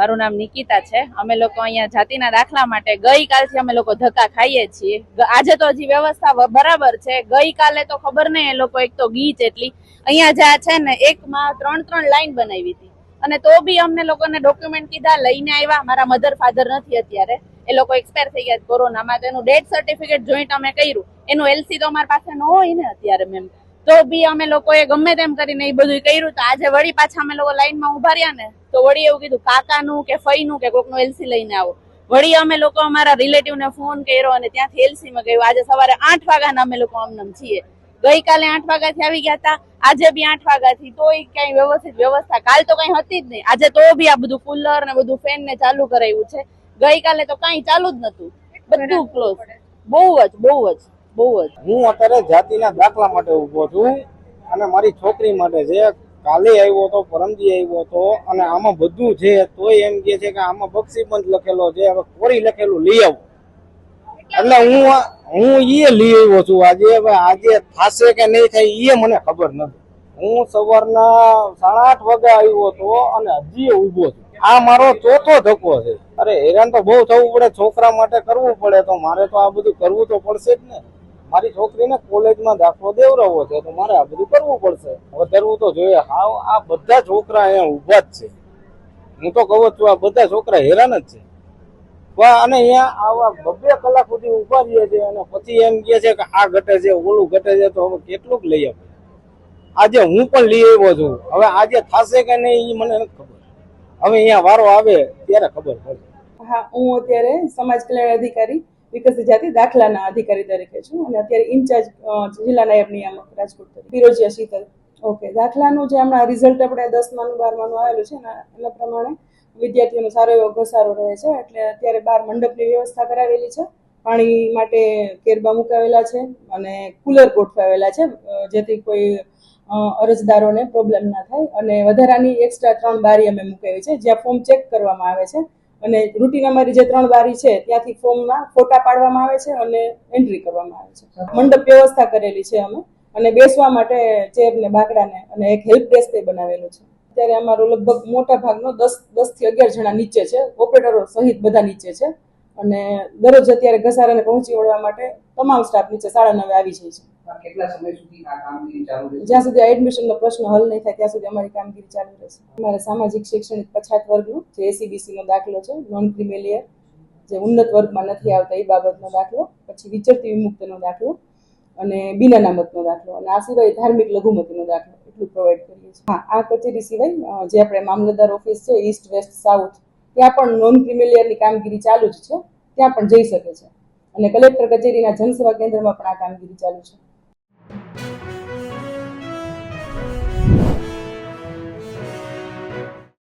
મારું નામ નિકિતા છે. અમે લોકો અહીંયા જાતિના દાખલા માટે ગઈકાલથી અમે લોકો ધક્કા ખાઈએ છીએ. આજે તો હજી વ્યવસ્થા બરાબર છે. ગઈકાલે તો ખબર નહીં એ લોકો એક તો ગીચ એટલી અહીંયા જ્યાં છે ને, એકમાં ત્રણ ત્રણ લાઈન બનાવી હતી. અને તો બી અમને લોકોને ડોક્યુમેન્ટ કીધા, લઈને આવ્યા. મારા મધર ફાધર નથી અત્યારે. એ લોકો એક્સપાયર થઈ ગયા કોરોનામાં. તેનું ડેથ સર્ટિફિકેટ જોઈન્ટ અમે કર્યું. એનું એલસી તો અમારી પાસે ન હોય ને અત્યારે મેમ તો બી અમે લોકોએ ગમે તેમ કરીને એ બધું કર્યું. તો આજે વળી પાછા અમે લોકો લાઈનમાં ઊભા રહ્યા ને, તો વળી એવું કીધું, કાકાનું કે ફઈનું કે કોકનું એલસી લઈને આવો. વળી અમે લોકો અમારા રિલેટિવને ફોન કર્યો અને ત્યાંથી એલસીમાં ગયું. આજે સવારે આઠ વાગ્યાના અમે લોકો આમનામ છીએ. ગઈકાલે આઠ વાગ્યાથી આવી ગયા હતા. આજે બી આઠ વાગ્યાથી. તોય કઈ વ્યવસ્થિત વ્યવસ્થા કાલ તો કઈ હતી જ નહીં. આજે તો બી આ બધું કુલર ને બધું ફેન ને ચાલુ કરાવ્યું છે. ગઈકાલે તો કઈ ચાલુ જ નતું બધું ક્લોઝ બહુ જ બહુ જ. બહુ જ. હું અત્યારે જાતિના દાખલા માટે ઊભો છું અને મારી છોકરી માટે છે. કાલે આવ્યો હતો પરમજી આવ્યો હતો અને આમાં બધું છે. તોય એમ કે છે કે આમાં બક્ષીબંધ લખેલો છે. હવે કોરી લખેલું લઈ આવો. એટલે હું હું એ લઈ આવ્યો છું. આજે હવે આજે થાશે કે નહીં થાય એ મને ખબર નથી. હું સવારના સાડા આઠ વાગે આવ્યો હતો અને હજી ઊભો છું. આ મારો ચોથો ધક્કો છે. અરે હેરાન તો બહુ થવું પડે. છોકરા માટે કરવું પડે તો મારે તો આ બધું કરવું તો પડશે જ ને. મારી છોકરીને કોલેજમાં દાખલો દેવડાવવો છે, તો મારે આ બધું કરવું પડશે. વધારવું તો જોઈએ. હાવ, આ બધા છોકરા અહીંયા ઊભા જ છે. હું તો કહું છું, આ બધા છોકરા હેરાન જ છે. પણ અને અહીંયા આવા બબ્બે કલાક સુધી ઊભા રહીએ છે અને પછી એમ કહે છે કે આ ઘટે છે, ઓલું ઘટે છે, તો હવે કેટલુંક લઈ આપે. આજે હું પણ લઈ આવ્યો છું. હવે આજે થશે કે નહીં એ મને નથી ખબર. હવે અહીંયા વારો આવે, ત્યારે ખબર પડે. હા, હું અત્યારે સમાજ કલ્યાણ અધિકારી વિકસિત જાતિ દાખલાના અધિકારી તરીકે છું અને અત્યારે ઇન્ચાર્જ જિલ્લા નાયબ નિયામક રાજકોટ તરીકે. ફિરોજિયા શીતલ. ઓકે, દાખલાનું જે હમણાં રિઝલ્ટ આપણે દસમાનું, બારમાનું આવેલું છે એના પ્રમાણે વિદ્યાર્થીઓનો સારો એવો ઘસારો રહે છે. એટલે અત્યારે બાર મંડપની વ્યવસ્થા કરાવેલી છે. પાણી માટે કેરબા મુકાવેલા છે અને કુલર ગોઠવાવેલા છે જેથી કોઈ અરજદારોને પ્રોબ્લેમ ના થાય. અને વધારાની એક્સ્ટ્રા ત્રણ બારી અમે મુકાવી છે, જ્યાં ફોર્મ ચેક કરવામાં આવે છે. અને રૂટીન અમારી જે ત્રણ બારી છે, ત્યાંથી ફોર્મના ફોટા પાડવામાં આવે છે અને એન્ટ્રી કરવામાં આવે છે. મંડપ વ્યવસ્થા કરેલી છે અમે અને બેસવા માટે ચેર ને બાકડાને અને એક હેલ્પ ડેસ્ક બનાવેલું છે. અત્યારે અમારો લગભગ મોટા ભાગનો દસ દસથી અગિયાર જણા નીચે છે ઓપરેટરો સહિત બધા નીચે છે. અને દરરોજ અત્યારે ઘસારાને પહોંચી વળવા માટે તમામ સ્ટાફ નીચે સાડા નવે આવી જાય છે. કેટલા સમય સુધી આ કામગીરી ચાલુ રહેશે? જ્યાં સુધી એડમિશનનો પ્રશ્ન હલ નહીં થાય, ત્યાં સુધી અમારી કામગીરી ચાલુ રહેશે. અમારે સામાજિક, શૈક્ષણિક પછાત વર્ગનો જે એસીબીસીનો દાખલો છે નોન ક્રિમિલિયર જે ઉન્નત વર્ગમાં નથી આવતા, એ બાબતનો દાખલો, પછી વિચરતી વિમુક્તનો દાખલો અને બિન અનામતનો દાખલો. અને આ સિવાય ધાર્મિક લઘુમતીનો દાખલો એટલું પ્રોવાઈડ કરીએ છીએ. હા, આ કચેરી સિવાય જે આપણે મામલતદાર ઓફિસ છે ઈસ્ટ વેસ્ટ સાઉથ ત્યાં પણ નોન ક્રિમિલિયરની કામગીરી ચાલુ જ છે. ત્યાં પણ જઈ શકે છે. અને કલેક્ટર કચેરીના જનસેવા કેન્દ્રમાં પણ આ કામગીરી ચાલુ છે.